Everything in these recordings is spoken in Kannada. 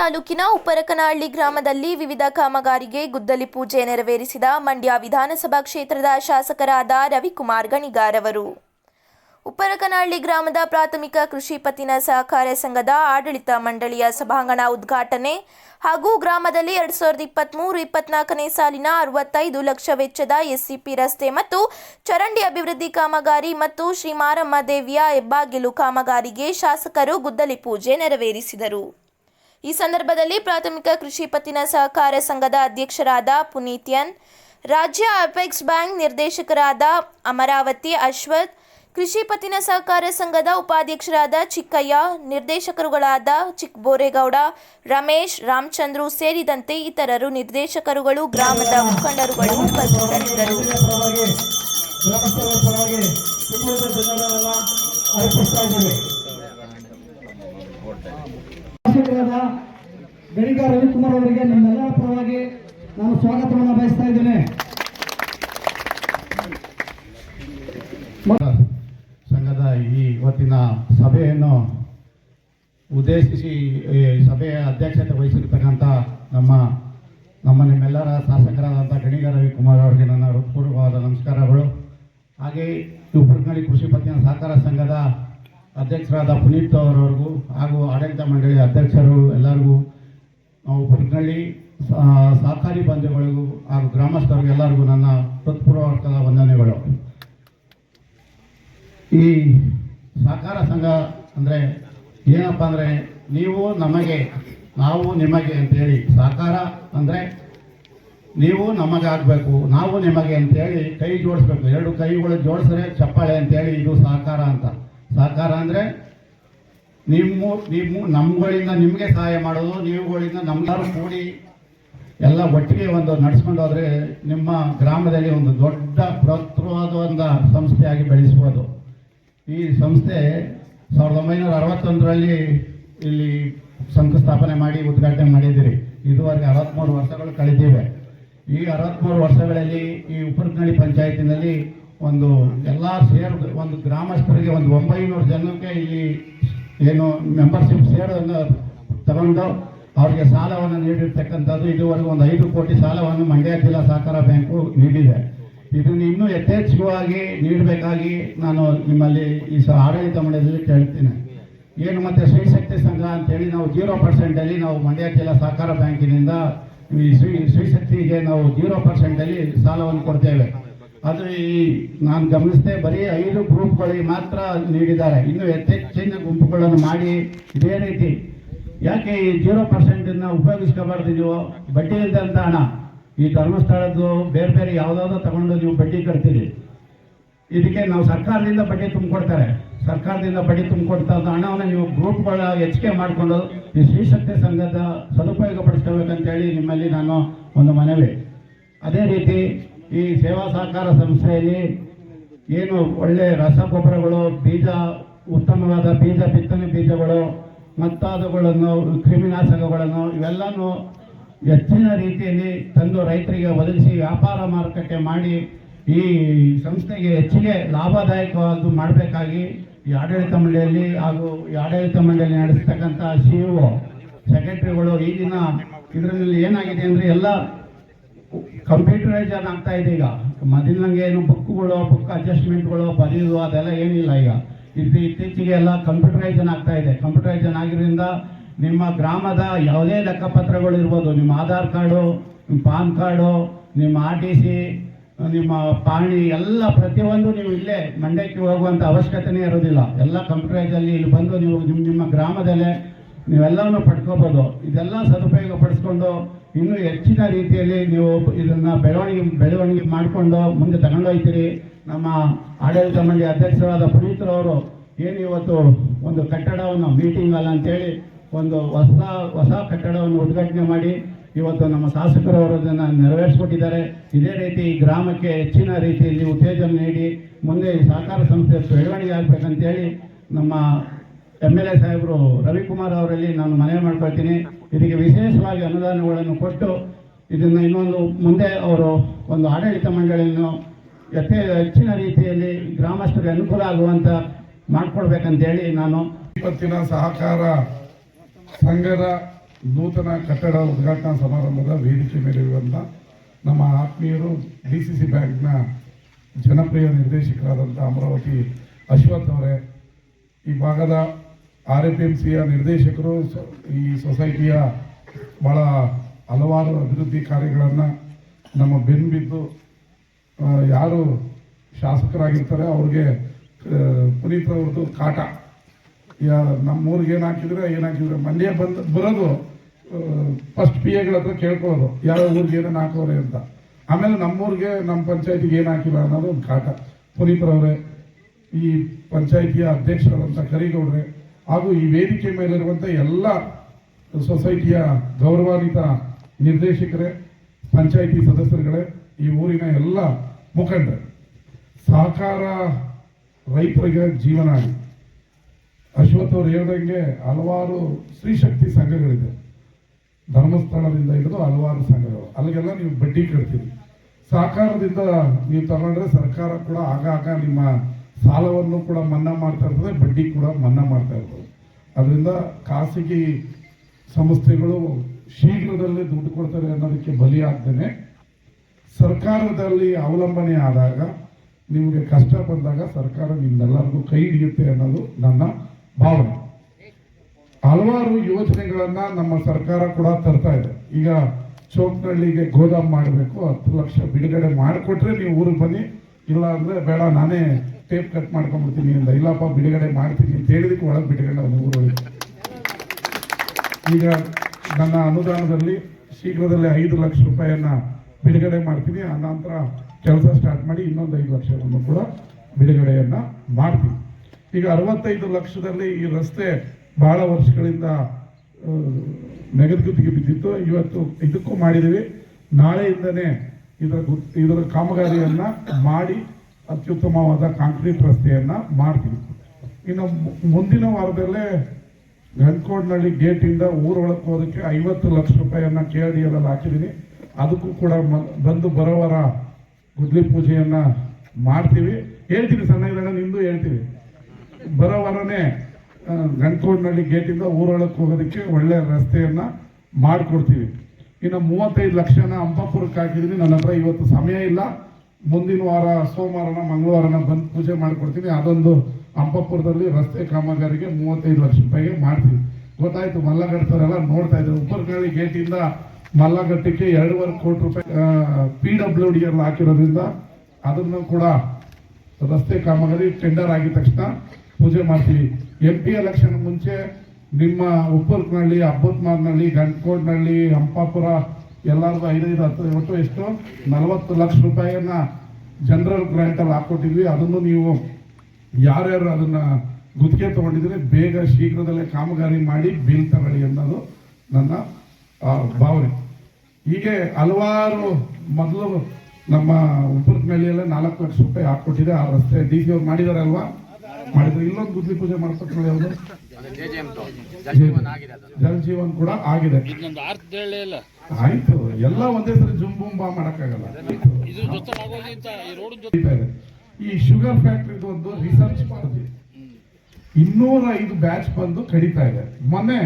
ತಾಲೂಕಿನ ಉಪ್ಪರಕನಹಳ್ಳಿ ಗ್ರಾಮದಲ್ಲಿ ವಿವಿಧ ಕಾಮಗಾರಿಗೆ ಗುದ್ದಲಿ ಪೂಜೆ ನೆರವೇರಿಸಿದ ಮಂಡ್ಯ ವಿಧಾನಸಭಾ ಕ್ಷೇತ್ರದ ಶಾಸಕರಾದ ರವಿಕುಮಾರ್ ಗಣಿಗಾರ್ ಅವರು. ಉಪ್ಪರಕನಹಳ್ಳಿ ಗ್ರಾಮದ ಪ್ರಾಥಮಿಕ ಕೃಷಿ ಪತ್ತಿನ ಸಹಕಾರ ಸಂಘದ ಆಡಳಿತ ಮಂಡಳಿಯ ಸಭಾಂಗಣ ಉದ್ಘಾಟನೆ ಹಾಗೂ ಗ್ರಾಮದಲ್ಲಿ ಎರಡ್ ಸಾವಿರದ ಇಪ್ಪತ್ತ್ಮೂರು ಇಪ್ಪತ್ನಾಲ್ಕನೇ ಸಾಲಿನ ಅರವತ್ತೈದು ಲಕ್ಷ ವೆಚ್ಚದ ಎಸ್ಸಿಪಿ ರಸ್ತೆ ಮತ್ತು ಚರಂಡಿ ಅಭಿವೃದ್ಧಿ ಕಾಮಗಾರಿ ಮತ್ತು ಶ್ರೀ ಮಾರಮ್ಮ ದೇವಿಯ ಹೆಬ್ಬಾಗಿಲು ಕಾಮಗಾರಿಗೆ ಶಾಸಕರು ಗುದ್ದಲಿ ಪೂಜೆ ನೆರವೇರಿಸಿದರು. ಈ ಸಂದರ್ಭದಲ್ಲಿ ಪ್ರಾಥಮಿಕ ಕೃಷಿ ಪತ್ತಿನ ಸಹಕಾರ ಸಂಘದ ಅಧ್ಯಕ್ಷರಾದ ಪುನೀತ್ಯನ್ ರಾಜ್ಯ ಅಪೆಕ್ಸ್ ಬ್ಯಾಂಕ್ ನಿರ್ದೇಶಕರಾದ ಅಮರಾವತಿ ಅಶ್ವಥ್, ಕೃಷಿ ಪತ್ತಿನ ಸಹಕಾರ ಸಂಘದ ಉಪಾಧ್ಯಕ್ಷರಾದ ಚಿಕ್ಕಯ್ಯ, ನಿರ್ದೇಶಕರುಗಳಾದ ಚಿಕ್ಕಬೋರೇಗೌಡ, ರಮೇಶ್, ರಾಮಚಂದ್ರು ಸೇರಿದಂತೆ ಇತರರು ನಿರ್ದೇಶಕರುಗಳು, ಗ್ರಾಮದ ಮುಖಂಡರುಗಳು ಉಪಸ್ಥಿತರಿದ್ದರು. ಶಾಸಕರಾದ ಗಣಿಗ ರವಿಕುಮಾರ್ ಅವರಿಗೆ ನಮ್ಮೆಲ್ಲರ ಪರವಾಗಿ ನಾನು ಸ್ವಾಗತವನ್ನು ಬಯಸ್ತಾ ಇದ್ದೇನೆ. ಸಂಘದ ಈ ಇವತ್ತಿನ ಸಭೆಯನ್ನು ಉದ್ದೇಶಿಸಿ ಸಭೆಯ ಅಧ್ಯಕ್ಷತೆ ವಹಿಸಿರ್ತಕ್ಕಂಥ ನಮ್ಮ ನಮ್ಮ ನಿಮ್ಮೆಲ್ಲರ ಶಾಸಕರಾದಂಥ ಗಣಿಗ ರವಿಕುಮಾರ್ ಅವರಿಗೆ ನನ್ನ ಹೃತ್ಪೂರ್ವಕವಾದ ನಮಸ್ಕಾರಗಳು. ಹಾಗೆ ಉಪ್ಪರಕಳ್ಳಿ ಕೃಷಿ ಪತ್ತಿನ ಸಹಕಾರ ಸಂಘದ ಅಧ್ಯಕ್ಷರಾದ ಪುನೀತ್ ಅವರವರೆಗೂ ಹಾಗೂ ಆಡಳಿತ ಮಂಡಳಿ ಅಧ್ಯಕ್ಷರು ಎಲ್ಲರಿಗೂ ನಾವು ಸಹ- ಸಹಕಾರಿ ಬಂಧುಗಳಿಗೂ ಹಾಗೂ ಗ್ರಾಮಸ್ಥರಿಗೂ ಎಲ್ಲರಿಗೂ ನನ್ನ ಹೃತ್ಪೂರ್ವಕದ ವಂದನೆಗಳು. ಈ ಸಹಕಾರ ಸಂಘ ಅಂದರೆ ಏನಪ್ಪ ಅಂದರೆ ನೀವು ನಮಗೆ, ನಾವು ನಿಮಗೆ ಅಂತೇಳಿ ಸಹಕಾರ ಅಂದರೆ ನೀವು ನಮಗಾಗಬೇಕು, ನಾವು ನಿಮಗೆ ಅಂತೇಳಿ ಕೈ ಜೋಡಿಸ್ಬೇಕು. ಎರಡು ಕೈಗಳು ಜೋಡಿಸಿದ್ರೆ ಚಪ್ಪಾಳೆ ಅಂತೇಳಿ ಇದು ಸಹಕಾರ ಅಂತ. ಸಹಕಾರ ಅಂದರೆ ನಿಮ್ಮ ನಿಮ್ಮ ನಮ್ಗಳಿಂದ ನಿಮಗೆ ಸಹಾಯ ಮಾಡೋದು ನೀವುಗಳಿಂದ ನಮ್ಮೆಲ್ಲರೂ ಕೂಡಿ ಎಲ್ಲ ಒಟ್ಟಿಗೆ ಒಂದು ನಡ್ಸ್ಕೊಂಡು ಹೋದ್ರೆ ನಿಮ್ಮ ಗ್ರಾಮದಲ್ಲಿ ಒಂದು ದೊಡ್ಡ ಬೃಹತ್ವಾದ ಒಂದು ಸಂಸ್ಥೆಯಾಗಿ ಬೆಳೆಸ್ಬೋದು. ಈ ಸಂಸ್ಥೆ ಸಾವಿರದ ಒಂಬೈನೂರ ಅರವತ್ತೊಂದರಲ್ಲಿ ಇಲ್ಲಿ ಶಂಕುಸ್ಥಾಪನೆ ಮಾಡಿ ಉದ್ಘಾಟನೆ ಮಾಡಿದ್ದೀರಿ. ಇದುವರೆಗೆ ಅರವತ್ತ್ಮೂರು ವರ್ಷಗಳು ಕಳೆದಿವೆ. ಈ ಅರವತ್ತ್ಮೂರು ವರ್ಷಗಳಲ್ಲಿ ಈ ಉಪ್ಪರಕಳ್ಳಿ ಪಂಚಾಯತಿನಲ್ಲಿ ಒಂದು ಎಲ್ಲ ಸೇರ್ ಒಂದು ಗ್ರಾಮಸ್ಥರಿಗೆ ಒಂದು ಒಂಬೈನೂರು ಜನಕ್ಕೆ ಇಲ್ಲಿ ಏನು ಮೆಂಬರ್ಶಿಪ್ ಸೇರೋದನ್ನು ತಗೊಂಡು ಅವರಿಗೆ ಸಾಲವನ್ನು ನೀಡಿರ್ತಕ್ಕಂಥದ್ದು ಇದುವರೆಗೂ ಒಂದು ಐದು ಕೋಟಿ ಸಾಲವನ್ನು ಮಂಡ್ಯ ಜಿಲ್ಲಾ ಸಹಕಾರ ಬ್ಯಾಂಕು ನೀಡಿದೆ. ಇದನ್ನು ಇನ್ನೂ ಯಥೇಚ್ಛವಾಗಿ ನೀಡಬೇಕಾಗಿ ನಾನು ನಿಮ್ಮಲ್ಲಿ ಈ ಸ ಆಡಳಿತ ಮಂಡಳಿಯಲ್ಲಿ ಕೇಳ್ತೀನಿ. ಏನು ಮತ್ತೆ ಶ್ರೀಶಕ್ತಿ ಸಂಘ ಅಂತೇಳಿ ನಾವು ಜೀರೋ ಪರ್ಸೆಂಟಲ್ಲಿ ನಾವು ಮಂಡ್ಯ ಜಿಲ್ಲಾ ಸಹಕಾರ ಬ್ಯಾಂಕಿನಿಂದ ಈ ಶ್ರೀ ಶ್ರೀಶಕ್ತಿಗೆ ನಾವು ಜೀರೋ ಪರ್ಸೆಂಟಲ್ಲಿ ಸಾಲವನ್ನು ಕೊಡ್ತೇವೆ. ಅದು ಈ ನಾನು ಗಮನಿಸಿದೆ ಬರೀ ಐದು ಗ್ರೂಪ್ಗಳಿಗೆ ಮಾತ್ರ ನೀಡಿದ್ದಾರೆ. ಇನ್ನು ಹೆಚ್ಚೆಚ್ಚಿನ ಗುಂಪುಗಳನ್ನು ಮಾಡಿ ಇದೇ ರೀತಿ. ಯಾಕೆ ಈ ಜೀರೋ ಪರ್ಸೆಂಟನ್ನು ಉಪಯೋಗಿಸ್ಕೋಬಾರ್ದು ನೀವು? ಬಡ್ಡಿ ಇಲ್ಲದಂಥ ಹಣ ಈ ಧರ್ಮಸ್ಥಳದ್ದು ಬೇರೆ ಬೇರೆ ಯಾವುದಾದ್ರು ತಗೊಂಡು ನೀವು ಬಡ್ಡಿ ಕಟ್ತೀರಿ. ಇದಕ್ಕೆ ನಾವು ಸರ್ಕಾರದಿಂದ ಬಡ್ಡಿ ತುಂಬಿಕೊಡ್ತಾರೆ. ಸರ್ಕಾರದಿಂದ ಬಡ್ಡಿ ತುಂಬಿಕೊಡ್ತಾ ಹಣವನ್ನು ನೀವು ಗ್ರೂಪ್ಗಳ ಹೆಚ್ಚಿಗೆ ಮಾಡಿಕೊಂಡು ಈ ಶ್ರೀಶಕ್ತಿ ಸಂಘದ ಸದುಪಯೋಗ ಪಡಿಸ್ಕೋಬೇಕಂತೇಳಿ ನಿಮ್ಮಲ್ಲಿ ನಾನು ಒಂದು ಮನವಿ. ಅದೇ ರೀತಿ ಈ ಸೇವಾ ಸಹಕಾರ ಸಂಸ್ಥೆಯಲ್ಲಿ ಏನು ಒಳ್ಳೆ ರಸಗೊಬ್ಬರಗಳು, ಬೀಜ, ಉತ್ತಮವಾದ ಬೀಜ, ಬಿತ್ತನೆ ಬೀಜಗಳು, ಮತ್ತಾದವುಗಳನ್ನು, ಕ್ರಿಮಿನಾಶಕಗಳನ್ನು ಇವೆಲ್ಲನೂ ಹೆಚ್ಚಿನ ರೀತಿಯಲ್ಲಿ ತಂದು ರೈತರಿಗೆ ಒದಗಿಸಿ ವ್ಯಾಪಾರ ಮಾರುಕಟ್ಟೆ ಮಾಡಿ ಈ ಸಂಸ್ಥೆಗೆ ಹೆಚ್ಚಿಗೆ ಲಾಭದಾಯಕವಾಗಿ ಮಾಡಬೇಕಾಗಿ ಈ ಆಡಳಿತ ಮಂಡಳಿಯಲ್ಲಿ ಹಾಗೂ ಈ ಆಡಳಿತ ಮಂಡಳಿ ನಡೆಸ್ತಕ್ಕಂಥ ಸಿ ಇಒ ಸೆಕ್ರೆಟರಿಗಳು ಈಗಿನ ಇದರಲ್ಲಿ ಏನಾಗಿದೆ ಅಂದರೆ ಎಲ್ಲ ಕಂಪ್ಯೂಟರೈಸನ್ ಆಗ್ತಾ ಇದೆ ಈಗ. ಮೊದಲಿನಂಗೆ ಏನು ಬುಕ್ಗಳು, ಬುಕ್ ಅಡ್ಜಸ್ಟ್ಮೆಂಟ್ಗಳು ಬರೆಯೋದು ಅದೆಲ್ಲ ಏನಿಲ್ಲ ಈಗ. ಇದು ಇತ್ತೀಚೆಗೆ ಎಲ್ಲ ಕಂಪ್ಯೂಟರೈಸನ್ ಆಗ್ತಾ ಇದೆ. ಕಂಪ್ಯೂಟರೈಸನ್ ಆಗಿರೋದ್ರಿಂದ ನಿಮ್ಮ ಗ್ರಾಮದ ಯಾವುದೇ ಲೆಕ್ಕಪತ್ರಗಳು ಇರ್ಬೋದು, ನಿಮ್ಮ ಆಧಾರ್ ಕಾರ್ಡು, ನಿಮ್ಮ ಪಾನ್ ಕಾರ್ಡು, ನಿಮ್ಮ ಆರ್ ಟಿ ಸಿ, ನಿಮ್ಮ ಪಾಣಿ ಎಲ್ಲ ಪ್ರತಿಯೊಂದು ನೀವು ಇಲ್ಲೇ ಮಂಡ್ಯಕ್ಕೆ ಹೋಗುವಂಥ ಅವಶ್ಯಕತೆನೇ ಇರೋದಿಲ್ಲ. ಎಲ್ಲ ಕಂಪ್ಯೂಟರೈಸಲ್ಲಿ ಇಲ್ಲಿ ಬಂದು ನೀವು ನಿಮ್ಮ ನಿಮ್ಮ ಗ್ರಾಮದಲ್ಲೇ ನೀವೆಲ್ಲವನ್ನು ಪಡ್ಕೋಬೋದು. ಇದೆಲ್ಲ ಸದುಪಯೋಗ ಪಡಿಸ್ಕೊಂಡು ಇನ್ನೂ ಹೆಚ್ಚಿನ ರೀತಿಯಲ್ಲಿ ನೀವು ಇದನ್ನ ಬೆಳವಣಿಗೆ ಬೆಳವಣಿಗೆ ಮಾಡಿಕೊಂಡು ಮುಂದೆ ತಗೊಂಡೋಗ್ತೀರಿ ನಮ್ಮ ಆಡಳಿತ ಮಂಡಳಿ ಅಧ್ಯಕ್ಷರಾದ ಪುನೀತ್ರವರು ಏನು ಇವತ್ತು ಒಂದು ಕಟ್ಟಡವನ್ನು ಮೀಟಿಂಗ್ ಅಲ್ಲ ಅಂತೇಳಿ ಒಂದು ಹೊಸ ಹೊಸ ಕಟ್ಟಡವನ್ನು ಉದ್ಘಾಟನೆ ಮಾಡಿ ಇವತ್ತು ನಮ್ಮ ಶಾಸಕರವರು ಅದನ್ನು ನೆರವೇರಿಸ್ಕೊಟ್ಟಿದ್ದಾರೆ. ಇದೇ ರೀತಿ ಈ ಗ್ರಾಮಕ್ಕೆ ಹೆಚ್ಚಿನ ರೀತಿಯಲ್ಲಿ ಉತ್ತೇಜನ ನೀಡಿ ಮುಂದೆ ಈ ಸಹಕಾರ ಸಂಸ್ಥೆ ಬೆಳವಣಿಗೆ ಆಗಬೇಕಂತೇಳಿ ನಮ್ಮ ಎಂ ಎಲ್ ಎ ಸಾಹೇಬರು ರವಿಕುಮಾರ್ ಅವರಲ್ಲಿ ನಾನು ಮನವಿ ಮಾಡ್ಕೊಳ್ತೀನಿ. ಇದಕ್ಕೆ ವಿಶೇಷವಾಗಿ ಅನುದಾನಗಳನ್ನು ಕೊಟ್ಟು ಇದನ್ನು ಇನ್ನೊಂದು ಮುಂದೆ ಅವರು ಒಂದು ಆಡಳಿತ ಮಂಡಳಿಯನ್ನು ಯಥೇ ಹೆಚ್ಚಿನ ರೀತಿಯಲ್ಲಿ ಗ್ರಾಮಸ್ಥರಿಗೆ ಅನುಕೂಲ ಆಗುವಂತ ಮಾಡ್ಕೊಡ್ಬೇಕಂತೇಳಿ ನಾನು ಇಪ್ಪತ್ತಿನ ಸಹಕಾರ ಸಂಘದ ನೂತನ ಕಟ್ಟಡ ಉದ್ಘಾಟನಾ ಸಮಾರಂಭದ ವೇದಿಕೆ ಮೇಲಿರುವಂಥ ನಮ್ಮ ಆತ್ಮೀಯರು ಡಿ ಸಿ ಸಿ ಬ್ಯಾಂಕ್ನ ಜನಪ್ರಿಯ ನಿರ್ದೇಶಕರಾದಂಥ ಅಮರಾವತಿ ಅಶ್ವಥ್ ಅವರೇ, ಈ ಭಾಗದ ಆರ್ ಎಫ್ ಎಂ ಸಿಯ ನಿರ್ದೇಶಕರು ಈ ಸೊಸೈಟಿಯ ಭಾಳ ಹಲವಾರು ಅಭಿವೃದ್ಧಿ ಕಾರ್ಯಗಳನ್ನು ನಮ್ಮ ಬೆನ್ಬಿದ್ದು ಯಾರು ಶಾಸಕರಾಗಿರ್ತಾರೆ ಅವ್ರಿಗೆ ಪುನೀತ್ ಅವ್ರದ್ದು ಕಾಟ. ಯಾ, ನಮ್ಮೂರಿಗೆ ಏನು ಹಾಕಿದ್ರೆ ಏನು ಹಾಕಿದ್ರೆ ಮಂಡ್ಯ ಬಂದು, ಬರೋದು ಫಸ್ಟ್ ಪಿ ಎಗಳ ಹತ್ರ ಕೇಳ್ಕೊಳ್ಳೋದು, ಯಾವ ಊರಿಗೆ ಏನೇನು ಹಾಕೋರೆ ಅಂತ. ಆಮೇಲೆ ನಮ್ಮೂರಿಗೆ, ನಮ್ಮ ಪಂಚಾಯತಿಗೆ ಏನು ಹಾಕಿಲ್ಲ ಅನ್ನೋದು ಒಂದು ಕಾಟ. ಪುನೀತ್ರವ್ರೆ ಈ ಪಂಚಾಯಿತಿಯ ಅಧ್ಯಕ್ಷರಾದಂಥ ಕರಿಗೌಡ್ರೆ ಹಾಗೂ ಈ ವೇದಿಕೆ ಮೇಲಿರುವಂಥ ಎಲ್ಲ ಸೊಸೈಟಿಯ ಗೌರವಾನ್ವಿತ ನಿರ್ದೇಶಕರೇ, ಪಂಚಾಯಿತಿ ಸದಸ್ಯರುಗಳೇ, ಈ ಊರಿನ ಎಲ್ಲ ಮುಖಂಡರು ಸಹಕಾರ ರೈತರಿಗೆ ಜೀವನ ಅಶ್ವಥ್ ಅವರು ಹೇಳ್ದಂಗೆ ಹಲವಾರು ಸ್ತ್ರೀಶಕ್ತಿ ಸಂಘಗಳಿದೆ. ಧರ್ಮಸ್ಥಳದಿಂದ ಹಿಡಿದು ಹಲವಾರು ಸಂಘಗಳು. ಅಲ್ಲಿಗೆಲ್ಲ ನೀವು ಬಡ್ಡಿ ಕಟ್ತೀರಿ. ಸಹಕಾರದಿಂದ ನೀವು ತಗೊಂಡ್ರೆ ಸರ್ಕಾರ ಕೂಡ ಆಗಾಗ ನಿಮ್ಮ ಸಾಲವನ್ನು ಕೂಡ ಮನ್ನಾ ಮಾಡ್ತಾ ಇರ್ತದೆ, ಬಡ್ಡಿ ಕೂಡ ಮನ್ನಾ ಮಾಡ್ತಾ ಇರ್ತದೆ. ಅದರಿಂದ ಖಾಸಗಿ ಸಂಸ್ಥೆಗಳು ಶೀಘ್ರದಲ್ಲೇ ದುಡ್ಡು ಕೊಡ್ತಾರೆ ಅನ್ನೋದಕ್ಕೆ ಬಲಿಯಾಗ್ದೇನೆ ಸರ್ಕಾರದಲ್ಲಿ ಅವಲಂಬನೆ ಆದಾಗ, ನಿಮಗೆ ಕಷ್ಟ ಬಂದಾಗ ಸರ್ಕಾರ ನಿಮ್ಮೆಲ್ಲರಿಗೂ ಕೈ ಹಿಡಿಯುತ್ತೆ ಅನ್ನೋದು ನನ್ನ ಭಾವನೆ. ಹಲವಾರು ಯೋಜನೆಗಳನ್ನು ನಮ್ಮ ಸರ್ಕಾರ ಕೂಡ ತರ್ತಾ ಇದೆ. ಈಗ ಚೌಕ್ನಳ್ಳಿಗೆ ಗೋದಾಮ್ ಮಾಡಬೇಕು, ಹತ್ತು ಲಕ್ಷ ಬಿಡುಗಡೆ ಮಾಡಿಕೊಟ್ರೆ ನೀವು ಊರಿಗೆ ಬನ್ನಿ, ಇಲ್ಲ ಅಂದ್ರೆ ಬೇಡ, ನಾನೇ ಟೇಪ್ ಕಟ್ ಮಾಡ್ಕೊಂಡ್ಬಿಡ್ತೀನಿ ಅಂತ ಇಲ್ಲಪ್ಪ, ಬಿಡುಗಡೆ ಮಾಡ್ತೀನಿ ಅಂತ ಹೇಳಿದಕ್ಕೆ ಒಳಗೆ ಬಿಟ್ಕೊಂಡು ಒಂದು ಊರೊಳಗೆ ಈಗ ನನ್ನ ಅನುದಾನದಲ್ಲಿ ಶೀಘ್ರದಲ್ಲೇ ಐದು ಲಕ್ಷ ರೂಪಾಯಿಯನ್ನ ಬಿಡುಗಡೆ ಮಾಡ್ತೀನಿ ಆ ನಂತರ ಕೆಲಸ ಸ್ಟಾರ್ಟ್ ಮಾಡಿ ಇನ್ನೊಂದು ಐದು ಲಕ್ಷವನ್ನು ಕೂಡ ಬಿಡುಗಡೆಯನ್ನು ಮಾಡ್ತೀನಿ. ಈಗ ಅರವತ್ತೈದು ಲಕ್ಷದಲ್ಲಿ ಈ ರಸ್ತೆ ಬಹಳ ವರ್ಷಗಳಿಂದ ನೆಗೆದುಗುತ್ತಿಗೆ ಬಿದ್ದಿತ್ತು. ಇವತ್ತು ಇದಕ್ಕೂ ಮಾಡಿದ್ದೀವಿ ನಾಳೆಯಿಂದನೇ ಇದರ ಇದರ ಕಾಮಗಾರಿಯನ್ನು ಮಾಡಿ ಅತ್ಯುತ್ತಮವಾದ ಕಾಂಕ್ರೀಟ್ ರಸ್ತೆಯನ್ನ ಮಾಡ್ತೀವಿ. ಇನ್ನು ಮುಂದಿನ ವಾರದಲ್ಲೇ ಗಂಡ್ಕೋಡ್ನಳ್ಳಿ ಗೇಟಿಂದ ಊರೊಳಕ್ಕೆ ಹೋದಕ್ಕೆ ಐವತ್ತು ಲಕ್ಷ ರೂಪಾಯಿಯನ್ನ ಕೆ ಆರ್ ಡಿ ಎಲ್ ಹಾಕಿದ್ದೀನಿ ಅದಕ್ಕೂ ಕೂಡ ಬಂದು ಬರೋವರ ಗುದ್ಲಿ ಪೂಜೆಯನ್ನ ಮಾಡ್ತೀವಿ. ಹೇಳ್ತೀನಿ ಸಣ್ಣ ನಿಂದು ಹೇಳ್ತೀವಿ. ಬರೋವರನೇ ಗನ್ಕೋಡ್ನಹಳ್ಳಿ ಗಂಡ್ಕೋಡ್ನಳ್ಳಿ ಗೇಟಿಂದ ಊರೊಳಕ್ಕೆ ಹೋಗೋದಕ್ಕೆ ಒಳ್ಳೆ ರಸ್ತೆಯನ್ನ ಮಾಡಿಕೊಡ್ತೀವಿ. ಇನ್ನು ಮೂವತ್ತೈದು ಲಕ್ಷನ ಅಂಬಾಪುರಕ್ಕೆ ಹಾಕಿದ್ದೀನಿ ನನ್ನ ಹತ್ರ ಇವತ್ತು ಸಮಯ ಇಲ್ಲ. ಮುಂದಿನ ವಾರ ಸೋಮವಾರನ, ಮಂಗಳವಾರನ ಬಂದು ಪೂಜೆ ಮಾಡಿಕೊಡ್ತೀನಿ. ಅದೊಂದು ಅಂಬಾಪುರದಲ್ಲಿ ರಸ್ತೆ ಕಾಮಗಾರಿಗೆ ಮೂವತ್ತೈದು ಲಕ್ಷ ರೂಪಾಯಿಗೆ ಮಾಡ್ತೀವಿ. ಗೊತ್ತಾಯ್ತು ಮಲ್ಲಗಟ್ಟವರೆಲ್ಲ ನೋಡ್ತಾ ಇದ್ದಾರೆ ಉಪ್ಪರ್ನಳ್ಳಿ ಗೇಟಿಂದ ಮಲ್ಲಗಟ್ಟಕ್ಕೆ ಎರಡೂವರೆ ಕೋಟಿ ರೂಪಾಯಿ ಪಿ ಡಬ್ಲ್ಯೂ ಡಿ ಎಲ್ಲ ಹಾಕಿರೋದ್ರಿಂದ ಅದನ್ನು ಕೂಡ ರಸ್ತೆ ಕಾಮಗಾರಿ ಟೆಂಡರ್ ಆಗಿದ ತಕ್ಷಣ ಪೂಜೆ ಮಾಡ್ತೀವಿ. ಎಂ ಪಿ ಎಲೆಕ್ಷನ್ ಮುಂಚೆ ನಿಮ್ಮ ಉಪ್ಪರ್ಕನಹಳ್ಳಿ ಅಬ್ಬತ್ಮಾರ್ನಹಳ್ಳಿ ಗಂಟ್ಕೋಡ್ನಹಳ್ಳಿ ಹಂಪಾಪುರ ಎಲ್ಲರಿಗೂ ಐದೈದು ಹತ್ತು ಒಟ್ಟು ಎಷ್ಟು? ನಲವತ್ತು ಲಕ್ಷ ರೂಪಾಯಿಯನ್ನ ಜನರಲ್ ಗ್ರಾಂಟ್ ಹಾಕ್ಕೊಟ್ಟಿದ್ವಿ. ಅದನ್ನು ನೀವು ಯಾರ್ಯಾರು ಅದನ್ನ ಗುತ್ತಿಗೆ ತಗೊಂಡಿದ್ರೆ ಬೇಗ ಶೀಘ್ರದಲ್ಲೇ ಕಾಮಗಾರಿ ಮಾಡಿ ಬಿಲ್ ತಗೊಳ್ಳಿ ಅನ್ನೋದು ನನ್ನ ಭಾವನೆ. ಹೀಗೆ ಹಲವಾರು ಮೊದಲು ನಮ್ಮ ಉಪ್ಪರ್ನಳ್ಳಿಯಲ್ಲೇ ನಾಲ್ಕು ಲಕ್ಷ ರೂಪಾಯಿ ಹಾಕ್ಕೊಟ್ಟಿದೆ. ಆ ರಸ್ತೆ ಡಿ ಸಿ ಅವ್ರು ಮಾಡಿದಾರಲ್ವಾ? ಮಾಡಿದ್ರೆ. ಇಲ್ಲೊಂದು ಗುದ್ಲಿ ಪೂಜೆ ಮಾಡ್ಕೊಟ್ಕೊಳ್ಳಿ ಅವರು ಜಲಜೀವನ್ ಕೂಡ ಆಗಿದೆ. ಇದೊಂದು ಅರ್ಥ ಹೇಳಲೇ ಇಲ್ಲ. ಆಯ್ತು. ಎಲ್ಲ ಒಂದೇ ಸರಿ ಜುಂಬುಂಬಾ ಮಾಡಕ್ಕಾಗಲ್ಲ. ಇದು ಜೊತೆ ಆಗೋದು ಈ ರೋಡ್ ಜೊತೆ ನಡೀತಾ ಇದೆ. ಈ ಶುಗರ್ ಫ್ಯಾಕ್ಟ್ರಿದು ಒಂದು ರಿಸರ್ಚ್ ಮಾಡಿದ್ವಿ. ಇನ್ನೂರ ಐದು ಬ್ಯಾಚ್ ಬಂದು ಕಡಿತಾ ಇದೆ. ಮೊನ್ನೆ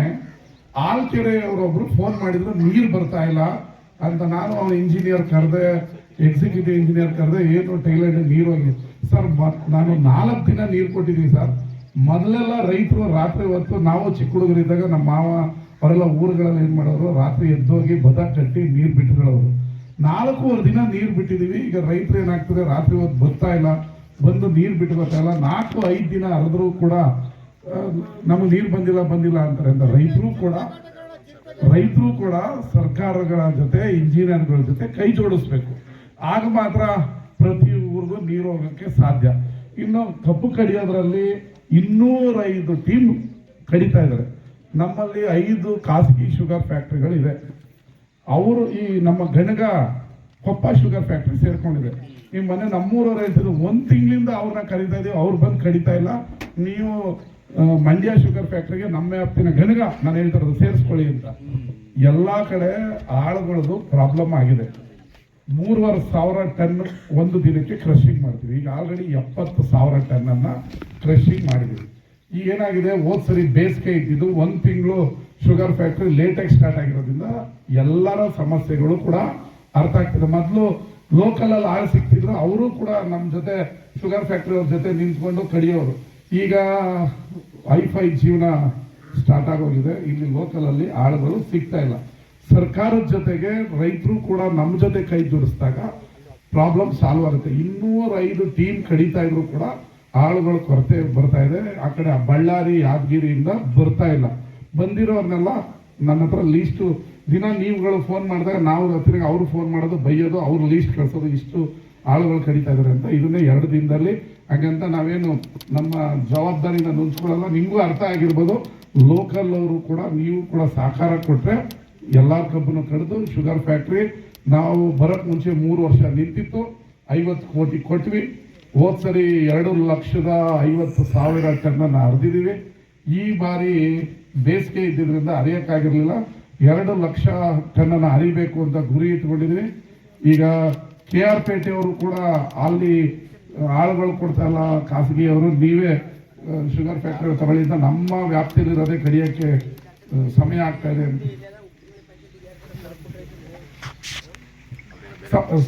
ಅವರೊಬ್ರು ಫೋನ್ ಮಾಡಿದ್ರು ನೀರು ಬರ್ತಾ ಇಲ್ಲ ಅಂತ ನಾನು ಅವನ ಇಂಜಿನಿಯರ್ ಕರೆದೆ ಎಕ್ಸಿಕ್ಯೂಟಿವ್ ಇಂಜಿನಿಯರ್ ಕರೆದೆ ಏನು ಟೈಲರ್ ನೀರು ಹೋಗಿ ಸರ್ ನಾನು ನಾಲ್ಕು ದಿನ ನೀರು ಕೊಟ್ಟಿದ್ದೀನಿ ಸರ್. ಮೊದಲೆಲ್ಲ ರೈತರು ರಾತ್ರಿ ಹೊತ್ತು ನಾವು ಚಿಕ್ಕ ಹುಡುಗರಿದ್ದಾಗ ನಮ್ಮ ಮಾವ ಅವರೆಲ್ಲ ಊರುಗಳಲ್ಲಿ ಏನು ಮಾಡೋರು, ರಾತ್ರಿ ಎದ್ದೋಗಿ ಬದ ಕಟ್ಟಿ ನೀರು ಬಿಟ್ಕೊಳ್ಳೋರು ನಾಲ್ಕೂವರೆ ದಿನ ನೀರು ಬಿಟ್ಟಿದ್ದೀವಿ ಈಗ ರೈತರು ಏನಾಗ್ತದೆ, ರಾತ್ರಿ ಹೊತ್ತು ಬರ್ತಾ ಇಲ್ಲ. ಬಂದು ನೀರು ಬಿಟ್ಟು ಬರ್ತಾ ಇಲ್ಲ. ನಾಲ್ಕು, ಐದು ದಿನ ಹರಿದ್ರು ಕೂಡ ನಮಗೆ ನೀರು ಬಂದಿಲ್ಲ ಬಂದಿಲ್ಲ ಅಂತಾರೆ. ಅಂತ ರೈತರು ಕೂಡ ರೈತರು ಕೂಡ ಸರ್ಕಾರಗಳ ಜೊತೆ, ಇಂಜಿನಿಯರ್ಗಳ ಜೊತೆ ಕೈ ಜೋಡಿಸ್ಬೇಕು. ಆಗ ಮಾತ್ರ ಹೋಗಕ್ಕೆ ಸಾಧ್ಯ. ಇನ್ನು ಕಬ್ಬು ಕಡಿಯೋದ್ರಲ್ಲಿ ಇನ್ನೂರೈದು ಟೀಮ್ ಕಡಿತಾ ಇದ್ದಾರೆ. ನಮ್ಮಲ್ಲಿ ಐದು ಖಾಸಗಿ ಶುಗರ್ ಫ್ಯಾಕ್ಟ್ರಿಗಳಿವೆ. ಅವರು ಈ ನಮ್ಮ ಗಣಗ ಕೊಪ್ಪ ಶುಗರ್ ಫ್ಯಾಕ್ಟ್ರಿ ಸೇರ್ಕೊಂಡಿದೆ. ಈ ಮನೆ ನಮ್ಮೂರ ರೈತರು ಒಂದ್ ತಿಂಗಳಿಂದ ಅವ್ರನ್ನ ಕರೀತಾ ಇದೀವಿ, ಅವ್ರು ಬಂದು ಕಡಿತಾ ಇಲ್ಲ. ನೀವು ಮಂಡ್ಯ ಶುಗರ್ ಫ್ಯಾಕ್ಟ್ರಿಗೆ ನಮ್ಮ ವ್ಯಾಪ್ತಿನ ಗಣಗ, ನಾನು ಹೇಳ್ತಾ ಇರೋದು ಸೇರಿಸ್ಕೊಳ್ಳಿ ಅಂತ. ಎಲ್ಲಾ ಕಡೆ ಆಳುಗಳದು ಪ್ರಾಬ್ಲಮ್ ಆಗಿದೆ. ಮೂರುವರೆ ಸಾವಿರ ಟನ್ ಒಂದು ದಿನಕ್ಕೆ ಕ್ರಷಿಂಗ್ ಮಾಡ್ತೀವಿ. ಈಗ ಆಲ್ರೆಡಿ ಎಪ್ಪತ್ತು ಸಾವಿರ ಟನ್ ಅನ್ನ ಕ್ರಷಿಂಗ್ ಮಾಡಿದ್ದೀವಿ ಈಗ ಏನಾಗಿದೆ? ಹೋದ್ ಸರಿ ಬೇಸಿಗೆ ಇದ್ದಿದ್ದು ಒಂದು ತಿಂಗಳು ಶುಗರ್ ಫ್ಯಾಕ್ಟ್ರಿ ಲೇಟಾಗಿ ಸ್ಟಾರ್ಟ್ ಆಗಿರೋದ್ರಿಂದ ಎಲ್ಲರ ಸಮಸ್ಯೆಗಳು ಕೂಡ ಅರ್ಥ ಆಗ್ತಿದೆ. ಮೊದಲು ಲೋಕಲ್ ಅಲ್ಲಿ ಆಳು ಸಿಗ್ತಿದ್ರು, ಅವರು ಕೂಡ ನಮ್ಮ ಜೊತೆ ಶುಗರ್ ಫ್ಯಾಕ್ಟ್ರಿ ಅವ್ರ ಜೊತೆ ನಿಂತ್ಕೊಂಡು ಕಡಿಯೋರು ಈಗ ವೈಫೈ ಜೀವನ ಸ್ಟಾರ್ಟ್ ಆಗೋಗಿದೆ. ಇಲ್ಲಿ ಲೋಕಲ್ ಅಲ್ಲಿ ಆಳುಗಳು ಸಿಗ್ತಾ ಇಲ್ಲ. ಸರ್ಕಾರದ ಜೊತೆಗೆ ರೈತರು ಕೂಡ ನಮ್ಮ ಜೊತೆ ಕೈ ಜೋಡಿಸಿದಾಗ ಪ್ರಾಬ್ಲಮ್ ಸಾಲ್ವ್ ಆಗುತ್ತೆ. ಇನ್ನೂರ ಐದು ಟೀಮ್ ಕಡಿತಾ ಇದ್ರು ಕೂಡ ಆಳುಗಳ ಕೊರತೆ ಬರ್ತಾ ಇದೆ. ಆ ಕಡೆ ಬಳ್ಳಾರಿ, ಯಾದಗಿರಿಯಿಂದ ಬರ್ತಾ ಇಲ್ಲ. ಬಂದಿರೋರ್ನೆಲ್ಲ ನನ್ನ ಹತ್ರ ಲೀಸ್ಟು ದಿನ ನೀವುಗಳು ಫೋನ್ ಮಾಡಿದಾಗ ನಾವು ಹತ್ತಿರ ಅವ್ರು ಫೋನ್ ಮಾಡೋದು, ಬೈಯೋದು, ಅವ್ರು ಲೀಸ್ಟ್ ಕಳಿಸೋದು, ಇಷ್ಟು ಆಳುಗಳು ಕಡಿತಾ ಇದಾರೆ ಅಂತ. ಇದನ್ನೇ ಎರಡು ದಿನದಲ್ಲಿ ಹಾಗಂತ ನಾವೇನು ನಮ್ಮ ಜವಾಬ್ದಾರಿನ ನುಂಚ್ಕೊಳ್ಳಲ್ಲ ನಿಮಗೂ ಅರ್ಥ ಆಗಿರ್ಬೋದು. ಲೋಕಲ್ ಅವರು ಕೂಡ ನೀವು ಕೂಡ ಸಹಕಾರ ಕೊಟ್ರೆ ಎಲ್ಲಾ ಕಬ್ಬನ್ನು ಕಡಿದು ಶುಗರ್ ಫ್ಯಾಕ್ಟ್ರಿ. ನಾವು ಬರಕ್ ಮುಂಚೆ ಮೂರು ವರ್ಷ ನಿಂತಿತ್ತು. ಐವತ್ತು ಕೋಟಿ ಕೊಟ್ವಿ. ಹೋದ್ ಸರಿ ಎರಡು ಲಕ್ಷದ ಐವತ್ತು ಸಾವಿರ ಟನ್ನನ್ನು ಹರಿದಿದ್ದೀವಿ. ಈ ಬಾರಿ ಬೇಸಿಗೆ ಇದ್ದಿದ್ದರಿಂದ ಹರಿಯಕ್ಕಾಗಿರ್ಲಿಲ್ಲ. ಎರಡು ಲಕ್ಷ ಟನ್ನನ್ನು ಹರಿಬೇಕು ಅಂತ ಗುರಿ ಇಟ್ಕೊಂಡಿದ್ವಿ. ಈಗ ಕೆ ಆರ್ ಪೇಟೆಯವರು ಕೂಡ ಅಲ್ಲಿ ಆಳುಗಳು ಕೊಡ್ತಾರಲ್ಲ ಖಾಸಗಿಯವರು, ನೀವೇ ಶುಗರ್ ಫ್ಯಾಕ್ಟ್ರಿ ತಗೊಳ್ಳಿಂದ ನಮ್ಮ ವ್ಯಾಪ್ತಿಯಲ್ಲಿರೋದೇ ಕಡಿಯೋಕ್ಕೆ ಸಮಯ ಆಗ್ತಾ ಇದೆ ಅಂತ.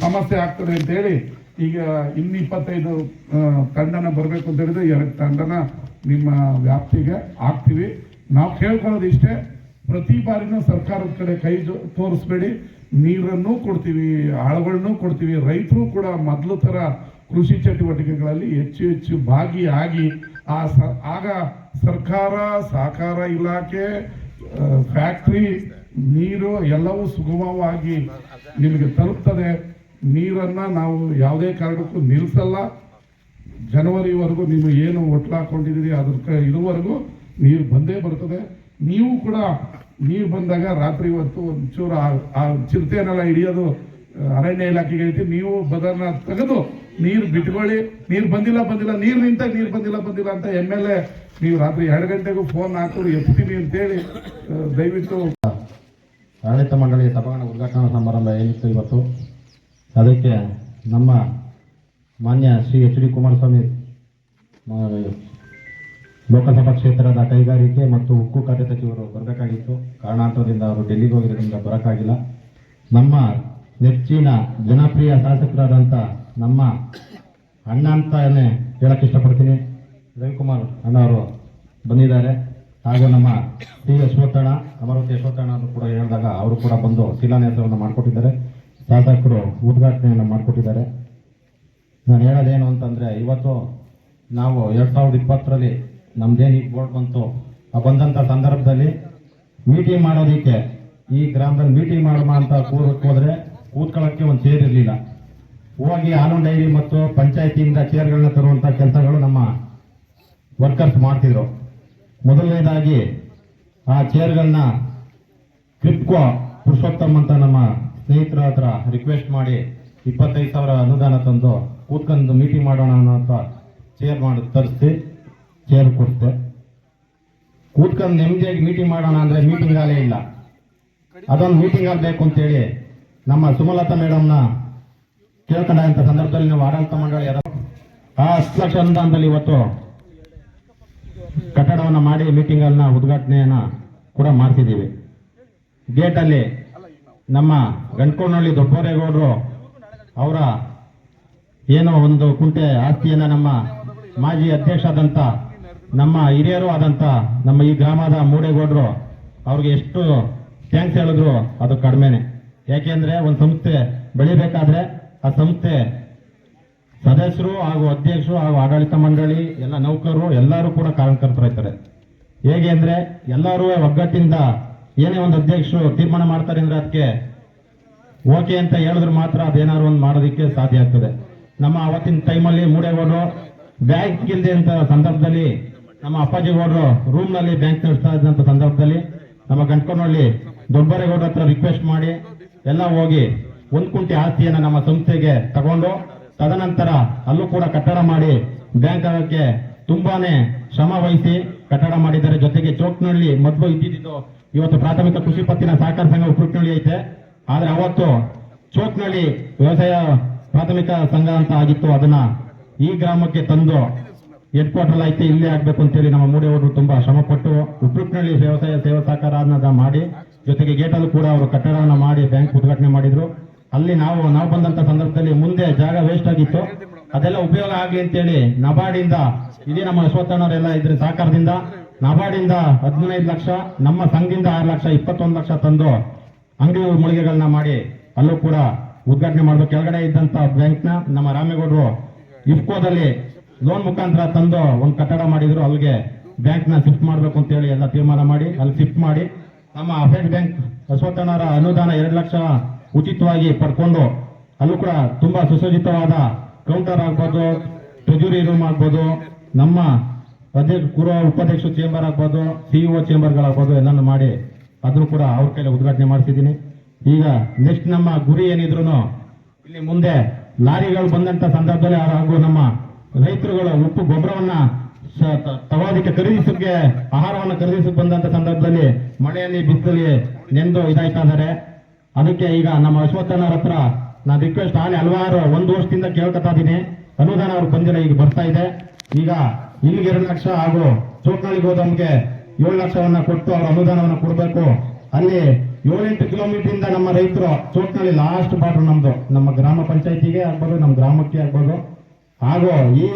ಸಮಸ್ಯೆ ಆಗ್ತದೆ ಅಂತ ಹೇಳಿ ಈಗ ಇನ್ನು ಇಪ್ಪತ್ತೈದು ಆ, ತಂಡನ ಬರಬೇಕು ಅಂತ ಹೇಳಿದ್ರೆ ಎರಡು ತಂಡನ ನಿಮ್ಮ ವ್ಯಾಪ್ತಿಗೆ ಹಾಕ್ತೀವಿ. ನಾವು ಕೇಳ್ಕೊಳ್ಳೋದು ಇಷ್ಟೇ ಪ್ರತಿ ಬಾರಿನೂ ಸರ್ಕಾರದ ಕಡೆ ಕೈ ತೋರಿಸ್ಬೇಡಿ. ನೀರನ್ನು ಕೊಡ್ತೀವಿ ಆಳುಗಳನ್ನು ಕೊಡ್ತೀವಿ. ರೈತರು ಕೂಡ ಮೊದಲು ಥರ ಕೃಷಿ ಚಟುವಟಿಕೆಗಳಲ್ಲಿ ಹೆಚ್ಚು ಹೆಚ್ಚು ಭಾಗಿಯಾಗಿ ಆ ಸ- ಆಗ ಸರ್ಕಾರ ಸಹಕಾರ ಇಲಾಖೆ ಫ್ಯಾಕ್ಟ್ರಿ ನೀರು ಎಲ್ಲವೂ ಸುಗಮವಾಗಿ ನಿಮಗೆ ತಲುಪ್ತದೆ. ನೀರನ್ನ ನಾವು ಯಾವುದೇ ಕಾರಣಕ್ಕೂ ನಿಲ್ಲಿಸಲ್ಲ ಜನವರಿವರೆಗೂ ನೀವು ಏನು ಒಟ್ಲು ಹಾಕೊಂಡಿದ್ದೀರಿ ಅದ್ರ ಇದುವರೆಗೂ ನೀರು ಬಂದೇ ಬರ್ತದೆ. ನೀವು ಕೂಡ ನೀರು ಬಂದಾಗ ರಾತ್ರಿ ಹೊತ್ತು ಒಂಚೂರು ಆ- ಚಿರತೆನೆಲ್ಲ ಹಿಡಿಯೋದು ಅರಣ್ಯ ಇಲಾಖೆಗೆ ಹೇಳ್ತೀವಿ ನೀವು ಬದನ್ನ ತೆಗೆದು ನೀರು ಬಿಟ್ಕೊಳ್ಳಿ. ನೀರು ಬಂದಿಲ್ಲ ಬಂದಿಲ್ಲ, ನೀರು ನಿಂತ, ನೀರು ಬಂದಿಲ್ಲ ಬಂದಿಲ್ಲ ಅಂತ ಎಂ ಎಲ್ ಎ, ನೀವು ರಾತ್ರಿ ಎರಡು ಗಂಟೆಗೂ ಫೋನ್ ಹಾಕಿದ್ರು ಎತ್ತೀನಿ ಅಂತೇಳಿ ದಯವಿಟ್ಟು ಆಡಳಿತ ಮಂಡಳಿಯ ಸಭಾಂಗಣ ಉದ್ಘಾಟನಾ ಸಮಾರಂಭ ಏನಿತ್ತು ಇವತ್ತು? ಅದಕ್ಕೆ ನಮ್ಮ ಮಾನ್ಯ ಶ್ರೀ ಎಚ್ ಡಿ ಕುಮಾರಸ್ವಾಮಿ ಲೋಕಸಭಾ ಕ್ಷೇತ್ರದ ಕೈಗಾರಿಕೆ ಮತ್ತು ಉಕ್ಕು ಖಾತೆ ಸಚಿವರು ಬರಬೇಕಾಗಿತ್ತು. ಕಾರಣಾಂತರದಿಂದ ಅವರು ಡೆಲ್ಲಿಗೆ ಹೋಗಿರೋದ್ರಿಂದ ಬರೋಕ್ಕಾಗಿಲ್ಲ. ನಮ್ಮ ನೆಚ್ಚಿನ ಜನಪ್ರಿಯ ಶಾಸಕರಾದಂಥ ನಮ್ಮ ಅಣ್ಣ ಅಂತಾನೆ ಹೇಳಕ್ಕೆ ಇಷ್ಟಪಡ್ತೀನಿ. ರವಿಕುಮಾರ್ ಅಣ್ಣವರು ಬಂದಿದ್ದಾರೆ. ಹಾಗೂ ನಮ್ಮ ಟಿ ಯಶವಂತಣ್ಣ ಅಮರಾವತಿ ಯಶವಂತಣ್ಣ ಅವರು ಕೂಡ ಹೇಳಿದಾಗ ಅವರು ಕೂಡ ಬಂದು ಶಿಲಾನ್ಯಾಸವನ್ನು ಮಾಡಿಕೊಟ್ಟಿದ್ದಾರೆ. ಶಾಸಕರು ಉದ್ಘಾಟನೆಯನ್ನು ಮಾಡಿಕೊಟ್ಟಿದ್ದಾರೆ. ನಾನು ಹೇಳೋದೇನು ಅಂತಂದರೆ, ಇವತ್ತು ನಾವು ಎರಡು ಸಾವಿರದ ಇಪ್ಪತ್ತರಲ್ಲಿ ನಮ್ಮದೇನು ಈಗ ಬೋರ್ಡ್ ಬಂತು, ಆ ಬಂದಂಥ ಸಂದರ್ಭದಲ್ಲಿ ಮೀಟಿಂಗ್ ಮಾಡೋದಕ್ಕೆ, ಈ ಗ್ರಾಮದಲ್ಲಿ ಮೀಟಿಂಗ್ ಮಾಡೋಣ ಅಂತ ಹೋದ್ರೆ ಕೂತ್ಕೊಳ್ಳೋಕ್ಕೆ ಒಂದು ಚೇರ್ ಇರಲಿಲ್ಲ. ಹೋಗಿ ಹಾಲು ಡೈರಿ ಮತ್ತು ಪಂಚಾಯತಿಯಿಂದ ಚೇರ್ಗಳನ್ನ ತರುವಂಥ ಕೆಲಸಗಳು ನಮ್ಮ ವರ್ಕರ್ಸ್ ಮಾಡ್ತಿದ್ರು. ಮೊದಲನೇದಾಗಿ ಆ ಚೇರ್ಗಳನ್ನ ಕ್ರಿಪ್ಕೋ ಪುರುಷೋತ್ತಮ್ ಅಂತ ನಮ್ಮ ಸ್ನೇಹಿತರ ಹತ್ರ ರಿಕ್ವೆಸ್ಟ್ ಮಾಡಿ ಇಪ್ಪತ್ತೈದು ಸಾವಿರ ಅನುದಾನ ತಂದು ಕೂತ್ಕೊಂಡು ಮೀಟಿಂಗ್ ಮಾಡೋಣ ಅಂತ ಚೇರ್ ಮಾಡಿ, ತರಿಸಿ ಚೇರ್ ಕೊಡ್ತೆ. ಕೂತ್ಕೊಂಡು ನೆಮ್ಮದಿಯಾಗಿ ಮೀಟಿಂಗ್ ಮಾಡೋಣ ಅಂದರೆ ಮೀಟಿಂಗ್ ಆಗಲೇ ಇಲ್ಲ. ಅದೊಂದು ಮೀಟಿಂಗ್ ಆಗಬೇಕು ಬೇಕು ಅಂತೇಳಿ ನಮ್ಮ ಸುಮಲತಾ ಮೇಡಮ್ನ ಕೇಳ್ಕೊಂಡಂಥ ಸಂದರ್ಭದಲ್ಲಿ ನಾವು ಆಡಳಿತ ಮಂಡಳಿ ಆ ಹತ್ತು ಲಕ್ಷ ಅನುದಾನದಲ್ಲಿ ಇವತ್ತು ಕಟ್ಟಡವನ್ನು ಮಾಡಿ ಮೀಟಿಂಗ್ ಉದ್ಘಾಟನೆಯನ್ನು ಉದ್ಘಾಟನೆಯನ್ನ ಕೂಡ ಮಾಡ್ತಿದ್ದೀವಿ. ಗೇಟ್ ಅಲ್ಲಿ ನಮ್ಮ ಗಂಟ್ಕೋನಹಳ್ಳಿ ದೊಡ್ಡಬೋರೇಗೌಡರು ಅವರ ಏನೋ ಒಂದು ಕುಂಟೆ ಆಸ್ತಿಯನ್ನ ನಮ್ಮ ಮಾಜಿ ಅಧ್ಯಕ್ಷ ಆದಂತ ನಮ್ಮ ಹಿರಿಯರು ಆದಂತ ನಮ್ಮ ಈ ಗ್ರಾಮದ ಮೂಡೇಗೌಡರು ಅವ್ರಿಗೆ ಎಷ್ಟು ಥ್ಯಾಂಕ್ಸ್ ಹೇಳಿದ್ರು ಅದು ಕಡಿಮೆನೆ. ಯಾಕೆಂದ್ರೆ ಒಂದು ಸಂಸ್ಥೆ ಬೆಳಿಬೇಕಾದ್ರೆ ಆ ಸಂಸ್ಥೆ ಸದಸ್ಯರು ಹಾಗೂ ಅಧ್ಯಕ್ಷರು ಹಾಗೂ ಆಡಳಿತ ಮಂಡಳಿ, ಎಲ್ಲ ನೌಕರರು, ಎಲ್ಲರೂ ಕೂಡ ಕಾರಣಕರ್ತರಾಗ್ತಾರೆ ಹೇಗೆ ಅಂದರೆ ಎಲ್ಲರೂ ಒಗ್ಗಟ್ಟಿಂದ ಏನೇ ಒಂದು ಅಧ್ಯಕ್ಷರು ತೀರ್ಮಾನ ಮಾಡ್ತಾರೆ ಅಂದರೆ ಅದಕ್ಕೆ ಓಕೆ ಅಂತ ಹೇಳಿದ್ರೆ ಮಾತ್ರ ಅದೇನಾದ್ರು ಒಂದು ಮಾಡೋದಕ್ಕೆ ಸಾಧ್ಯ ಆಗ್ತದೆ. ನಮ್ಮ ಅವತ್ತಿನ ಟೈಮಲ್ಲಿ ಮೂಡೇಗೌಡರು ಬ್ಯಾಂಕ್ ಇಲ್ಲದೆ ಅಂತ ಸಂದರ್ಭದಲ್ಲಿ ನಮ್ಮ ಅಪ್ಪಾಜಿಗೌಡರು ರೂಮ್ನಲ್ಲಿ ಬ್ಯಾಂಕ್ ನಡೆಸ್ತಾ ಇದ್ದಂತ ಸಂದರ್ಭದಲ್ಲಿ ನಮ್ಮ ಗಂಟ್ಕೊಂಡಳ್ಳಿ ದೊಡ್ಡಬರೇಗೌಡರ ಹತ್ರ ರಿಕ್ವೆಸ್ಟ್ ಮಾಡಿ ಎಲ್ಲ ಹೋಗಿ ಒಂದು ಕುಂಟೆ ಆಸ್ತಿಯನ್ನು ನಮ್ಮ ಸಂಸ್ಥೆಗೆ ತಗೊಂಡು ತದನಂತರ ಅಲ್ಲೂ ಕೂಡ ಕಟ್ಟಡ ಮಾಡಿ ಬ್ಯಾಂಕ್ ತುಂಬಾನೇ ಶ್ರಮ ವಹಿಸಿ ಕಟ್ಟಡ ಮಾಡಿದ್ದಾರೆ. ಜೊತೆಗೆ ಚೌಕ್ನಹಳ್ಳಿ ಮೊದಲು ಇದ್ದಿದ್ದು ಇವತ್ತು ಪ್ರಾಥಮಿಕ ಕೃಷಿ ಪತ್ತಿನ ಸಹಕಾರ ಸಂಘ ಉಪುಟ್ನಳ್ಳಿ ಐತೆ. ಆದ್ರೆ ಅವತ್ತು ಚೋಕ್ನಳ್ಳಿ ವ್ಯವಸಾಯ ಪ್ರಾಥಮಿಕ ಸಂಘ ಅಂತ ಆಗಿತ್ತು. ಅದನ್ನ ಈ ಗ್ರಾಮಕ್ಕೆ ತಂದು ಹೆಡ್ ಕ್ವಾರ್ಟರ್ ಐತೆ. ಇಲ್ಲೇ ಆಗ್ಬೇಕು ಅಂತೇಳಿ ನಮ್ಮ ಮೂಡಿಯವರು ತುಂಬಾ ಶ್ರಮಪಟ್ಟು ಉಪ್ಪಿಟ್ಟಿನಲ್ಲಿ ವ್ಯವಸಾಯ ಸೇವಾ ಸಹಕಾರ ಅನ್ನೋದ ಮಾಡಿ ಜೊತೆಗೆ ಗೇಟಲ್ಲೂ ಕೂಡ ಅವರು ಕಟ್ಟಡವನ್ನು ಮಾಡಿ ಬ್ಯಾಂಕ್ ಉದ್ಘಾಟನೆ ಮಾಡಿದ್ರು. ಅಲ್ಲಿ ನಾವು ನಾವು ಬಂದಂತ ಸಂದರ್ಭದಲ್ಲಿ ಮುಂದೆ ಜಾಗ ವೇಸ್ಟ್ ಆಗಿತ್ತು. ಅದೆಲ್ಲ ಉಪಯೋಗ ಆಗ್ಲಿ ಅಂತೇಳಿ ನಬಾರ್ಡಿಂದ ಇಡೀ ನಮ್ಮ ಅಶ್ವತ್ಥಣ್ಣವರೆಲ್ಲ ಇದ್ರ ಸಹಕಾರದಿಂದ ನಬಾರ್ಡಿಂದ ಹದಿನೈದು ಲಕ್ಷ, ನಮ್ಮ ಸಂಘದಿಂದ ಆರು ಲಕ್ಷ, ಇಪ್ಪತ್ತೊಂದು ಲಕ್ಷ ತಂದು ಅಂಗಡಿ ಮಳಿಗೆಗಳನ್ನ ಮಾಡಿ ಅಲ್ಲೂ ಕೂಡ ಉದ್ಘಾಟನೆ ಮಾಡಬೇಕು. ಕೆಳಗಡೆ ಇದ್ದಂತ ಬ್ಯಾಂಕ್ನ ನಮ್ಮ ರಾಮೇಗೌಡರು ಇಫ್ಕೋದಲ್ಲಿ ಲೋನ್ ಮುಖಾಂತರ ತಂದು ಒಂದು ಕಟ್ಟಡ ಮಾಡಿದ್ರು. ಅಲ್ಲಿಗೆ ಬ್ಯಾಂಕ್ನ ಶಿಫ್ಟ್ ಮಾಡಬೇಕು ಅಂತೇಳಿ ಎಲ್ಲ ತೀರ್ಮಾನ ಮಾಡಿ, ಅಲ್ಲಿ ಶಿಫ್ಟ್ ಮಾಡಿ ನಮ್ಮ ಅಫೇಟ್ ಬ್ಯಾಂಕ್ ಅಶ್ವತ್ಥಣ್ಣವರ ಅನುದಾನ ಎರಡು ಲಕ್ಷ ಉಚಿತವಾಗಿ ಪಡ್ಕೊಂಡು ಅಲ್ಲೂ ಕೂಡ ತುಂಬಾ ಸುಸಜ್ಜಿತವಾದ ಕೌಂಟರ್ ಆಗ್ಬೋದು ಟ್ರೆಜುರಿ ರೂಮ್ ಆಗ್ಬೋದು, ನಮ್ಮ ಅಧ್ಯಕ್ಷ, ಪೂರ್ವ ಉಪಾಧ್ಯಕ್ಷ ಚೇಂಬರ್ ಆಗ್ಬೋದು ಸಿಇಒ ಚೇಂಬರ್ಗಳಾಗ್ಬೋದು ಎಲ್ಲಾನು ಮಾಡಿ ಅದನ್ನು ಕೂಡ ಅವ್ರ ಕೈಲಿ ಉದ್ಘಾಟನೆ ಮಾಡಿಸಿದ್ದೀನಿ. ಈಗ ನೆಕ್ಸ್ಟ್ ನಮ್ಮ ಗುರಿ ಏನಿದ್ರು ಇಲ್ಲಿ ಮುಂದೆ ಲಾರಿಗಳು ಬಂದಂತ ಸಂದರ್ಭದಲ್ಲಿ ಹಾಗೂ ನಮ್ಮ ರೈತರುಗಳು ಉಪ್ಪು ಗೊಬ್ಬರವನ್ನ ಸ- ತ- ತಗೊಳ್ಳೋದಕ್ಕೆ ಖರೀದಿಸಕ್ಕೆ ಆಹಾರವನ್ನು ಖರೀದಿಸಕ್ಕೆ ಬಂದಂತ ಸಂದರ್ಭದಲ್ಲಿ ಮಳೆಯಲ್ಲಿ ಬಿಸಿಲಲ್ಲಿ ನೆಂದು ಇದಾಯ್ತಾ ಇದ್ದಾರೆ. ಅದಕ್ಕೆ ಈಗ ನಮ್ಮ ಅಶ್ವತ್ಥನವ್ರ ಹತ್ರ ನಾನು ರಿಕ್ವೆಸ್ಟ್ ಆಗಲಿ ಹಲವಾರು ಒಂದು ವರ್ಷದಿಂದ ಕೇಳ್ಕೊತಾ ಇದ್ದೀನಿ ಅನುದಾನ ಅವ್ರು ಬಂದಿಲ್ಲ ಈಗ ಬರ್ತಾ ಇದೆ. ಈಗ ಇಲ್ಲಿಗೆ ಎರಡು ಲಕ್ಷ ಹಾಗೂ ಚೋಟ್ನಳ್ಳಿ ಗೋದಾಮ್ಗೆ ಏಳು ಲಕ್ಷವನ್ನ ಕೊಟ್ಟು ಅವ್ರ ಅನುದಾನವನ್ನ ಕೊಡಬೇಕು. ಅಲ್ಲಿ ಏಳೆಂಟು ಕಿಲೋಮೀಟರ್ ಇಂದ ನಮ್ಮ ರೈತರು ಚೋಟ್ನಳ್ಳಿ ಲಾಸ್ಟ್ ಬಾರ್ಡರ್ ನಮ್ದು. ನಮ್ಮ ಗ್ರಾಮ ಪಂಚಾಯತಿಗೆ ಆಗ್ಬೋದು, ನಮ್ಮ ಗ್ರಾಮಕ್ಕೆ ಆಗ್ಬೋದು. ಹಾಗೂ ಈ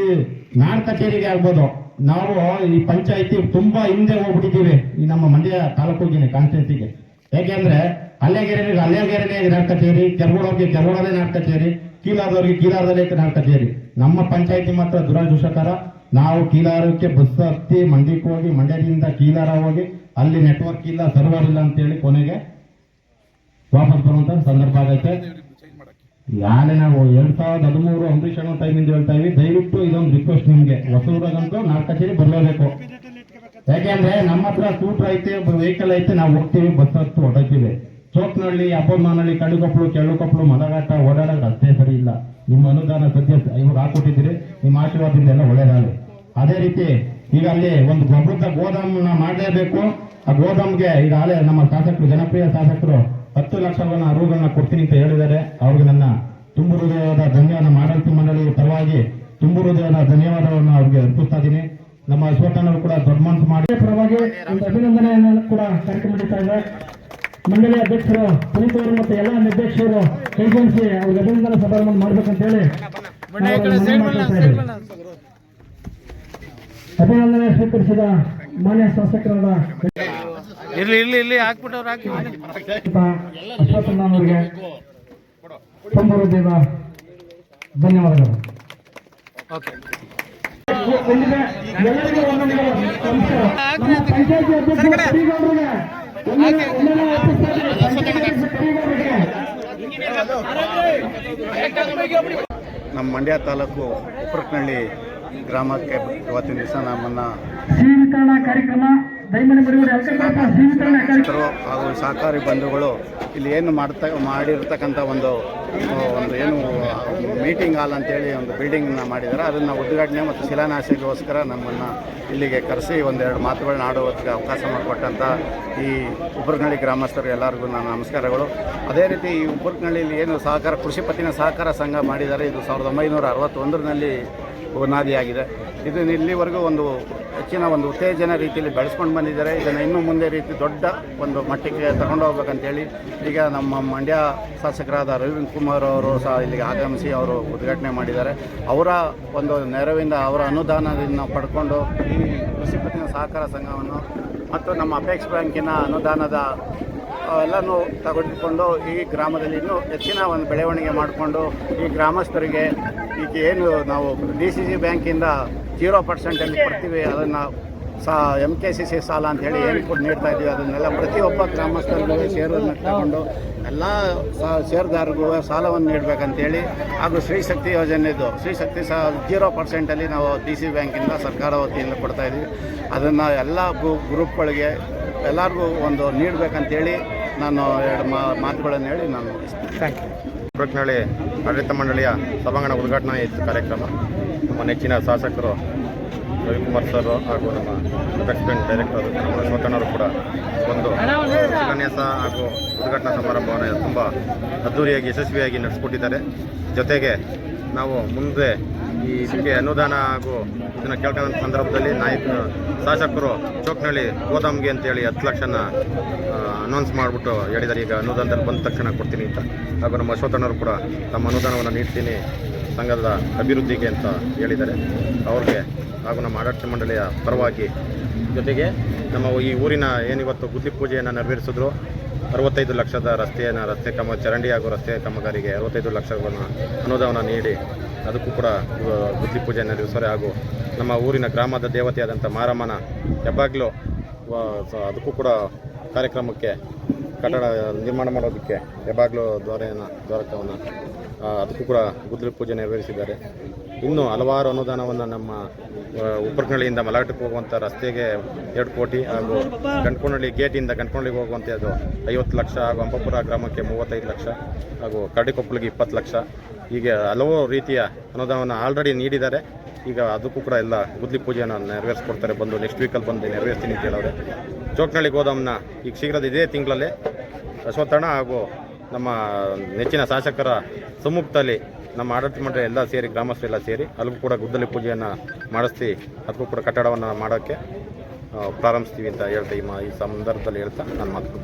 ನಾಡ್ ಕಚೇರಿಗೆ ಆಗ್ಬೋದು. ನಾವು ಈ ಪಂಚಾಯತಿ ತುಂಬಾ ಹಿಂದೆ ಹೋಗ್ಬಿಟ್ಟಿದ್ದೀವಿ. ಈ ನಮ್ಮ ಮಂಡ್ಯ ತಾಲೂಕಿಗೆ ಕಾನ್ಸ್ಟಿಟ್ಯೂನ್ಸಿಗೆ ಯಾಕೆಂದ್ರೆ ಅಲ್ಲೆಗೆರೆನೇ ನಾಟಕ ಕಚೇರಿ ಕೆರಗೋಡವ್ರಿಗೆ ಕೆರಗೋಡಲ್ಲೇ ನಾಟಕ ಕಚೇರಿ ಕೀಲಾದವ್ರಿಗೆ ಕೀಲಾರದಲ್ಲೇ ನಾಟಕ ಕಚೇರಿ ನಮ್ಮ ಪಂಚಾಯತಿ ಮಾತ್ರ ದುರಾದೃಷ್ಟಕರ. ನಾವು ಕೀಲಾರಕ್ಕೆ ಬಸ್ ಹತ್ತಿ ಮಂಡ್ಯಕ್ಕೆ ಹೋಗಿ, ಮಂಡ್ಯದಿಂದ ಕೀಲಾರ ಹೋಗಿ, ಅಲ್ಲಿ ನೆಟ್ವರ್ಕ್ ಇಲ್ಲ ಸರ್ವರ್ ಇಲ್ಲ ಅಂತೇಳಿ ಕೊನೆಗೆ ವಾಪಸ್ ಬರುವಂತ ಸಂದರ್ಭ ಆಗೈತೆ. ಯಾರೇ ನಾವು ಎರಡ್ ಸಾವಿರದ ಹದಿಮೂರು ಅಂಬರೀಷ್ ಅನ್ನೋ ಟೈಮಿಂದ ಹೇಳ್ತಾ ಇದ್ವಿ. ದಯವಿಟ್ಟು ಇದೊಂದು ರಿಕ್ವೆಸ್ಟ್ ನಿಮ್ಗೆ. ಹೊಸೂರಾಗಂತೂ ನಾಲ್ಕು ಕಚೇರಿ ಬರಲೇಬೇಕು. ಯಾಕೆಂದ್ರೆ ನಮ್ಮ ಹತ್ರ ಸ್ಕೂಟರ್ ಐತೆ ವೆಹಿಕಲ್ ಐತೆ, ನಾವು ಹೋಗ್ತೀವಿ ಬಸ್ ಹತ್ತು ಹೊರಡ್ತೀವಿ ಚೋಕ್ನಹಳ್ಳಿ ಅಪ್ಪಮ್ಮನಹಳ್ಳಿ ಕಡುಕೊಪ್ಪಳು ಕೆಳುಕೊಪ್ಪಳು ಮದಘಾಟ ಓಡಾಡೋದು ಅಷ್ಟೇ ಸರಿ ಇಲ್ಲ. ನಿಮ್ಮ ಅನುದಾನ ಸದ್ಯ ಇವಾಗ ಹಾಕೊಟ್ಟಿದ್ದೀರಿ ನಿಮ್ಮ ಆಶೀರ್ವಾದದಿಂದ ಎಲ್ಲ ಒಳ್ಳೇದಾಗಲಿ. ಅದೇ ರೀತಿ ಈಗ ಅಲ್ಲಿ ಒಂದು ಗೊಬ್ಬರದ ಗೋದಾಮನ್ನ ಮಾಡಲೇಬೇಕು. ಆ ಗೋದಾಮ್ಗೆ ಈಗ ಆಲೆ ನಮ್ಮ ಶಾಸಕರು, ಜನಪ್ರಿಯ ಶಾಸಕರು ಹತ್ತು ಲಕ್ಷವನ್ನ ಅರುಗಳನ್ನ ಕೊಡ್ತೀನಿ ಅಂತ ಹೇಳಿದ್ದಾರೆ. ಅವ್ರಿಗೆ ನನ್ನ ತುಂಬು ಹೃದಯದ ಧನ್ಯವಾದ. ಆಡಳಿತ ಮಂಡಳಿ ಪರವಾಗಿ ತುಂಬು ಹೃದಯದ ಧನ್ಯವಾದವನ್ನು ಅವ್ರಿಗೆ ಅರ್ಪಿಸ್ತಾ ಇದ್ದೀನಿ. ನಮ್ಮ ಅಶ್ವತ್ಥನವರು ಕೂಡ ದೊಡ್ಡ ಮನಸ್ಸು ಮಾಡಿ. ಪರವಾಗಿ ಒಂದು ಅಭಿನಂದನೆಯನ್ನು ಕೂಡ ಕಾರ್ಯಕ್ರಮ ನಡೀತಾ ಇದೆ. ಮಂಡಳಿ ಅಧ್ಯಕ್ಷರು ಪುನೀತ್ ಅವರು ಮತ್ತು ಎಲ್ಲ ನಿರ್ದೇಶಕರು ಏಜೆನ್ಸಿ ಅವ್ರಿಗೆ ಅಭಿನಂದನೆ ಸಮಾರಂಭ ಮಾಡ್ಬೇಕಂತ ಹೇಳಿ. ಅಭಿನಂದನೆ ಸ್ವೀಕರಿಸಿದ ಮಾನ್ಯ ಶಾಸಕರಾದ ಇರ್ಲಿ ಇರ್ಲಿ ಇಲ್ಲಿ ಹಾಕ್ಬಿಟ್ಟವ್ರು ಹಾಕಿ. ಅಶ್ವತ್ಥಣ್ಣನವರಿಗೆ ತುಂಬ ಹೃದಯದ ಧನ್ಯವಾದಗಳು. ಓಕೆ. ಎಲ್ಲರಿಗೂ. ನಮ್ಮ ಮಂಡ್ಯ ತಾಲೂಕು ಉಪ್ರಕ್ನಹಳ್ಳಿ ಗ್ರಾಮಕ್ಕೆ ಇವತ್ತಿನ ದಿವಸ ನಮ್ಮನ್ನ ಕಾರ್ಯಕ್ರಮ ಹಾಗೂ ಸಹಕಾರಿ ಬಂಧುಗಳು ಇಲ್ಲಿ ಏನು ಮಾಡ್ತಾ, ಮಾಡಿರ್ತಕ್ಕಂಥ ಒಂದು ಒಂದು ಏನು, ಮೀಟಿಂಗ್ ಹಾಲ್ ಅಂತೇಳಿ ಒಂದು ಬಿಲ್ಡಿಂಗ್ನ ಮಾಡಿದ್ದಾರೆ. ಅದನ್ನು ಉದ್ಘಾಟನೆ ಮತ್ತು ಶಿಲಾನ್ಯಾಸಕ್ಕೋಸ್ಕರ ನಮ್ಮನ್ನು ಇಲ್ಲಿಗೆ ಕರೆಸಿ ಒಂದೆರಡು ಮಾತುಗಳನ್ನ ಆಡೋದಕ್ಕೆ ಅವಕಾಶ ಮಾಡಿಕೊಟ್ಟಂಥ ಈ ಉಬ್ರಗಳಿ ಗ್ರಾಮಸ್ಥರು ಎಲ್ಲರಿಗೂ ನನ್ನ ನಮಸ್ಕಾರಗಳು. ಅದೇ ರೀತಿ ಈ ಉಪ್ಪರಕನಹಳ್ಳಿಯಲ್ಲಿ ಏನು ಸಹಕಾರ, ಕೃಷಿ ಪತ್ತಿನ ಸಹಕಾರ ಸಂಘ ಮಾಡಿದ್ದಾರೆ. ಇದು ಸಾವಿರದ ಒಂಬೈನೂರ ಅರವತ್ತೊಂದರಲ್ಲಿ ಬುನಾದಿಯಾಗಿದೆ. ಇದನ್ನು ಇಲ್ಲಿವರೆಗೂ ಒಂದು ಹೆಚ್ಚಿನ ಒಂದು ಉತ್ತೇಜನ ರೀತಿಯಲ್ಲಿ ಬೆಳೆಸ್ಕೊಂಡು ಬಂದಿದ್ದಾರೆ. ಇದನ್ನು ಇನ್ನೂ ಮುಂದೆ ರೀತಿ ದೊಡ್ಡ ಒಂದು ಮಟ್ಟಕ್ಕೆ ತಗೊಂಡು ಹೋಗ್ಬೇಕಂತೇಳಿ ಈಗ ನಮ್ಮ ಮಂಡ್ಯ ಶಾಸಕರಾದ ರವೀಂದ್ರ ಕುಮಾರ್ ಅವರು ಸಹ ಇಲ್ಲಿಗೆ ಆಗಮಿಸಿ ಅವರು ಉದ್ಘಾಟನೆ ಮಾಡಿದ್ದಾರೆ. ಅವರ ಒಂದು ನೆರವಿಂದ, ಅವರ ಅನುದಾನದಿಂದ ಪಡ್ಕೊಂಡು ಈ ಕೃಷಿ ಪತ್ತಿನ ಸಹಕಾರ ಸಂಘವನ್ನು ಮತ್ತು ನಮ್ಮ ಅಪೇಕ್ಷ ಬ್ಯಾಂಕಿನ ಅನುದಾನದ ಎಲ್ಲನೂ ತೆಗೆದುಕೊಂಡು ಈ ಗ್ರಾಮದಲ್ಲಿ ಇನ್ನೂ ಹೆಚ್ಚಿನ ಒಂದು ಬೆಳವಣಿಗೆ ಮಾಡಿಕೊಂಡು ಈ ಗ್ರಾಮಸ್ಥರಿಗೆ ಈಗ ಏನು ನಾವು ಡಿ ಸಿ ಸಿ ಬ್ಯಾಂಕಿಂದ ಜೀರೋ ಪರ್ಸೆಂಟಲ್ಲಿ ಕೊಡ್ತೀವಿ, ಅದನ್ನು ಸಾ ಎಂ ಕೆ ಸಿ ಸಿ ಸಾಲ ಅಂತ ಹೇಳಿ ಏನು ಕೊಟ್ಟು ನೀಡ್ತಾ ಇದ್ದೀವಿ, ಅದನ್ನೆಲ್ಲ ಪ್ರತಿಯೊಬ್ಬ ಗ್ರಾಮಸ್ಥರಿಗೂ ಷೇರನ್ನು ತಗೊಂಡು ಎಲ್ಲ ಷೇರುದಾರರಿಗೂ ಸಾಲವನ್ನು ನೀಡಬೇಕಂತೇಳಿ ಹಾಗೂ ಶ್ರೀಶಕ್ತಿ ಯೋಜನೆದು ಶ್ರೀಶಕ್ತಿ ಸಹ ಜೀರೋ ಪರ್ಸೆಂಟಲ್ಲಿ ನಾವು ಡಿ ಸಿ ಬ್ಯಾಂಕಿಂದ ಸರ್ಕಾರ ವತಿಯಿಂದ ಕೊಡ್ತಾ ಇದ್ದೀವಿ. ಅದನ್ನು ಎಲ್ಲ ಗ್ರೂಪ್ಗಳಿಗೆ ಎಲ್ಲರಿಗೂ ಒಂದು ನೀಡಬೇಕಂತೇಳಿ ನಾನು ಎರಡು ಮಾ ಮಾತುಗಳನ್ನು ಹೇಳಿ ನಾನು ಥ್ಯಾಂಕ್ ಯು ಉಪ್ಪರಕನಹಳ್ಳಿ ಆಡಳಿತ ಮಂಡಳಿಯ ಸಭಾಂಗಣ ಉದ್ಘಾಟನಾ ಇತ್ತು ಕಾರ್ಯಕ್ರಮ. ನಮ್ಮ ನೆಚ್ಚಿನ ಶಾಸಕರು ರವಿಕುಮಾರ್ ಸರ್ ಹಾಗೂ ನಮ್ಮ ಬ್ಯಾಂಕ್ ಡೈರೆಕ್ಟರ್ ಶಿವಣ್ಣವರು ಕೂಡ ಒಂದು ಶಿಲಾನ್ಯಾಸ ಹಾಗೂ ಉದ್ಘಾಟನಾ ಸಮಾರಂಭವನ್ನು ತುಂಬ ಅದ್ದೂರಿಯಾಗಿ ಯಶಸ್ವಿಯಾಗಿ ನಡೆಸ್ಕೊಟ್ಟಿದ್ದಾರೆ. ಜೊತೆಗೆ ನಾವು ಮುಂದೆ ಈ ಇದಕ್ಕೆ ಅನುದಾನ ಹಾಗೂ ಇದನ್ನು ಕೇಳ್ಕೊಂಡ ಸಂದರ್ಭದಲ್ಲಿ ನಾಯಕ, ಶಾಸಕರು ಚೋಕ್ನಳ್ಳಿ ಗೋದಾಮ್ಗೆ ಅಂತೇಳಿ ಹತ್ತು ಲಕ್ಷನ ಅನೌನ್ಸ್ ಮಾಡಿಬಿಟ್ಟು ಹೇಳಿದ್ದಾರೆ ಈಗ ಅನುದಾನದಲ್ಲಿ ಬಂದ ತಕ್ಷಣ ಕೊಡ್ತೀನಿ ಅಂತ. ಹಾಗೂ ನಮ್ಮ ಅಶ್ವಥಣ್ಣವರು ಕೂಡ ತಮ್ಮ ಅನುದಾನವನ್ನು ನೀಡ್ತೀನಿ ಸಂಘದ ಅಭಿವೃದ್ಧಿಗೆ ಅಂತ ಹೇಳಿದ್ದಾರೆ. ಅವ್ರಿಗೆ ಹಾಗೂ ನಮ್ಮ ಆಡಳಿತ ಮಂಡಳಿಯ ಪರವಾಗಿ ಜೊತೆಗೆ ನಮ್ಮ ಈ ಊರಿನ ಏನಿವತ್ತು ಗುದ್ದಿ ಪೂಜೆಯನ್ನು ನೆರವೇರಿಸಿದ್ರು ಅರವತ್ತೈದು ಲಕ್ಷದ ರಸ್ತೆಯನ್ನು ರಸ್ತೆ ಕಮ ಚರಂಡಿ ಹಾಗೂ ರಸ್ತೆ ಕಾಮಗಾರಿಗೆ ಅರವತ್ತೈದು ಲಕ್ಷಗಳನ್ನು ಅನುದಾನ ನೀಡಿ, ಅದಕ್ಕೂ ಕೂಡ ಬುದ್ಧಿ ಪೂಜೆ ನೆರವೇರಿಸ್ತಾರೆ ಹಾಗೂ ನಮ್ಮ ಊರಿನ ಗ್ರಾಮದ ದೇವತೆಯಾದಂಥ ಮಾರಮ್ಮನ ಹೆಬ್ಬಾಗ್ಲು ಅದಕ್ಕೂ ಕೂಡ ಕಾರ್ಯಕ್ರಮಕ್ಕೆ ಕಟ್ಟಡ ನಿರ್ಮಾಣ ಮಾಡೋದಕ್ಕೆ ಹೆಬ್ಬಾಗ್ಲು ದ್ವಾರೆಯನ್ನು, ದ್ವಾರಕವನ್ನು ಅದಕ್ಕೂ ಕೂಡ ಗುದ್ಲಿ ಪೂಜೆ ನೆರವೇರಿಸಿದ್ದಾರೆ. ಇನ್ನೂ ಹಲವಾರು ಅನುದಾನವನ್ನು ನಮ್ಮ ಉಪ್ಪರಕನಹಳ್ಳಿಯಿಂದ ಮಲಾಟಕ್ಕೆ ಹೋಗುವಂಥ ರಸ್ತೆಗೆ ಎರಡು ಕೋಟಿ ಹಾಗೂ ಗಂಟ್ಕೊನಹಳ್ಳಿ ಗೇಟಿಂದ ಗಂಟ್ಕೊನಹಳ್ಳಿಗೆ ಹೋಗುವಂಥದ್ದು ಐವತ್ತು ಲಕ್ಷ ಹಾಗೂ ಅಂಬಪುರ ಗ್ರಾಮಕ್ಕೆ ಮೂವತ್ತೈದು ಲಕ್ಷ ಹಾಗೂ ಕಡಿಕೊಪ್ಪಳಿಗೆ ಇಪ್ಪತ್ತು ಲಕ್ಷ. ಹೀಗೆ ಹಲವು ರೀತಿಯ ಅನುದಾನವನ್ನು ಆಲ್ರೆಡಿ ನೀಡಿದ್ದಾರೆ. ಈಗ ಅದಕ್ಕೂ ಕೂಡ ಎಲ್ಲ ಗುದ್ಲಿ ಪೂಜೆಯನ್ನು ನೆರವೇರಿಸ್ಕೊಡ್ತಾರೆ. ಬಂದು ನೆಕ್ಸ್ಟ್ ವೀಕಲ್ಲಿ ಬಂದು ನೆರವೇರಿಸ್ತೀನಿ ಹೇಳೋರೆ ಚೋಕ್ನಳ್ಳಿ ಗೋದಾಮನ್ನ ಈಗ ಶೀಘ್ರದ ಇದೇ ತಿಂಗಳಲ್ಲಿ. ಅಶ್ವತ್ಥಣ ಹಾಗೂ ನಮ್ಮ ನೆಚ್ಚಿನ ಶಾಸಕರ ಸಮ್ಮುಖದಲ್ಲಿ ನಮ್ಮ ಆಡಳಿತ ಮಂಡಳಿ ಎಲ್ಲ ಸೇರಿ ಗ್ರಾಮಸ್ಥರೆಲ್ಲ ಸೇರಿ, ಅಲ್ಲಿಗೂ ಕೂಡ ಗುದ್ದಲಿ ಪೂಜೆಯನ್ನು ಮಾಡಿಸ್ತಿ ಅದಕ್ಕೂ ಕೂಡ ಕಟ್ಟಡವನ್ನು ಮಾಡೋಕ್ಕೆ ಪ್ರಾರಂಭಿಸ್ತೀವಿ ಅಂತ ಹೇಳ್ತಾ ಈ ಈ ಸಂದರ್ಭದಲ್ಲಿ ಹೇಳ್ತಾ ನಾನು ಮಾತು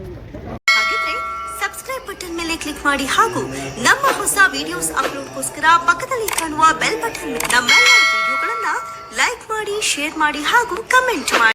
ಸಬ್ಸ್ಕ್ರೈಬ್ ಬಟನ್ ಮೇಲೆ ಕ್ಲಿಕ್ ಮಾಡಿ ಹಾಗೂ ನಮ್ಮ ಹೊಸ ವಿಡಿಯೋಸ್ ಅಪ್ಲೋಡ್ಗೋಸ್ಕರ ಪಕ್ಕದಲ್ಲಿ ಕಾಣುವ ಬೆಲ್ ಬಟನ್ ನಮ್ಮೆಲ್ಲ ವಿಡಿಯೋಗಳನ್ನು ಲೈಕ್ ಮಾಡಿ ಶೇರ್ ಮಾಡಿ ಹಾಗೂ ಕಮೆಂಟ್ ಮಾಡಿ.